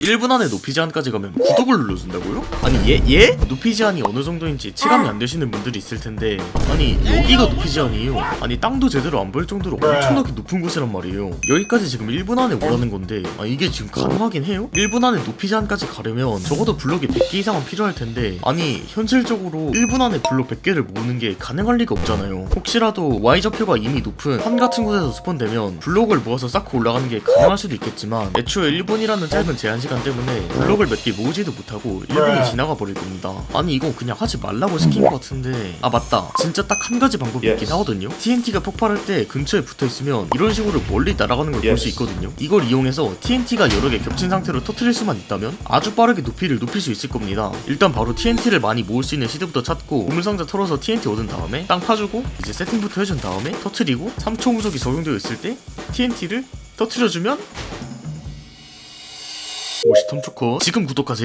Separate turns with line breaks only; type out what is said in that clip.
1분 안에 높이 제한까지 가면 구독을 눌러준다고요? 아니 얘 얘? 높이 제한이 어느 정도인지 체감이 안 되시는 분들이 있을 텐데 아니 여기가 높이 제한이에요. 아니 땅도 제대로 안 보일 정도로 엄청나게 높은 곳이란 말이에요. 여기까지 지금 1분 안에 오라는 건데 아 이게 지금 가능하긴 해요? 1분 안에 높이 제한까지 가려면 적어도 블록이 100개 이상은 필요할 텐데 아니 현실적으로 1분 안에 블록 100개를 모으는 게 가능할 리가 없잖아요. 혹시라도 Y 좌표가 이미 높은 산 같은 곳에서 스폰되면 블록을 모아서 쌓고 올라가는 게 가능할 수도 있겠지만 애초에 1분이라는 짧은 제한 시간 때문에 블록을 몇 개 모으지도 못하고 1분이 지나가 버릴 겁니다. 아니 이거 그냥 하지 말라고 시킨 것 같은데 아 맞다 진짜 딱 한 가지 방법이 있긴. 하거든요. TNT가 폭발할 때 근처에 붙어 있으면 이런 식으로 멀리 날아가는 걸 볼 수. 있거든요. 이걸 이용해서 TNT가 여러 개 겹친 상태로 터트릴 수만 있다면 아주 빠르게 높이를 높일 수 있을 겁니다. 일단 바로 TNT를 많이 모을 수 있는 시드부터 찾고 보물상자 털어서 TNT 얻은 다음에 땅 파주고 이제 세팅부터 해준 다음에 터트리고 3초 무적이 적용되어 있을 때 TNT를 터트려주면 50톤 초코 지금 구독하세요.